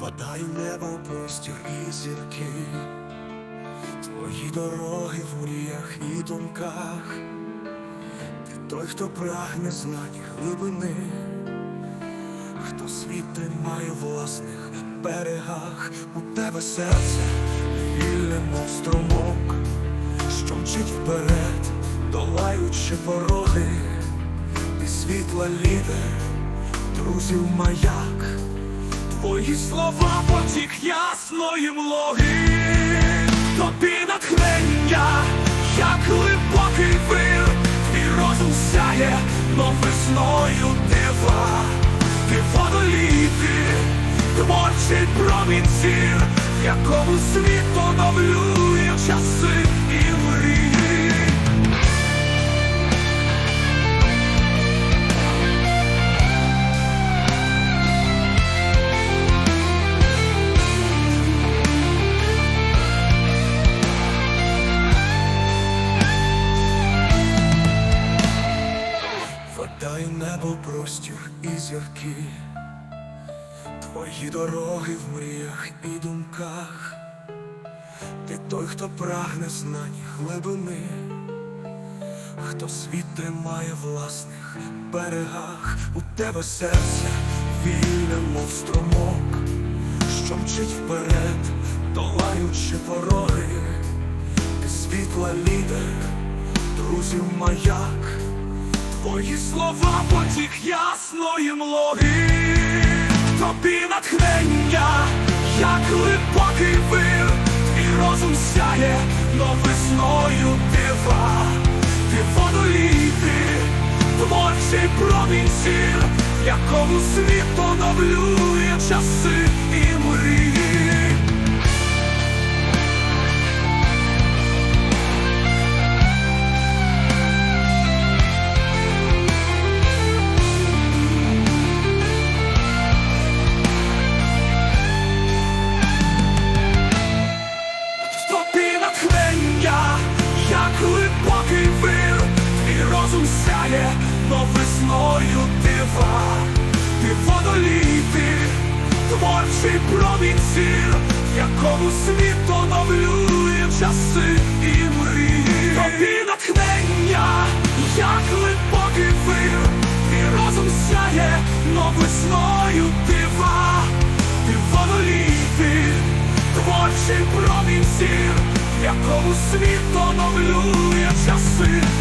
вода і небо, простір і зірки, твої дороги в мріях і думках, ти той, хто прагне знань глибини, хто світ тримає в власних берегах, у тебе серце вільне, мов струмок, що мчить вперед, долаючи пороги, ти світла лідер, друзів маяк. Твої слова потік ясної млоги, тобі натхнення, як глибокий вир, твій розум сяє, но весною дива, ти водоліти, творчий промінь зір, в якому світ оновлює простір і зірки, твої дороги в мріях і думках, ти той, хто прагне знань глибини, хто світ тримає власних берегах, у тебе серце вільне, мов що мчить вперед, долаючи пороги, ти світла лідер, друзів маяк. Твої слова потік ясної млоги, тобі натхнення, як глибокий вир, твій розум сяє, но весною дива, ти водоліти, творчий промінь зір, якому світ оновлює часи розум но весною дива, ти водоліти, творчий промінь зір, в якому світ оновлює часи і мрії. Тобі натхнення, як глибокий вир, твій розум сяє, но весною дива, ти водоліти. Творчий промінь зір, в якому світ оновлює часи і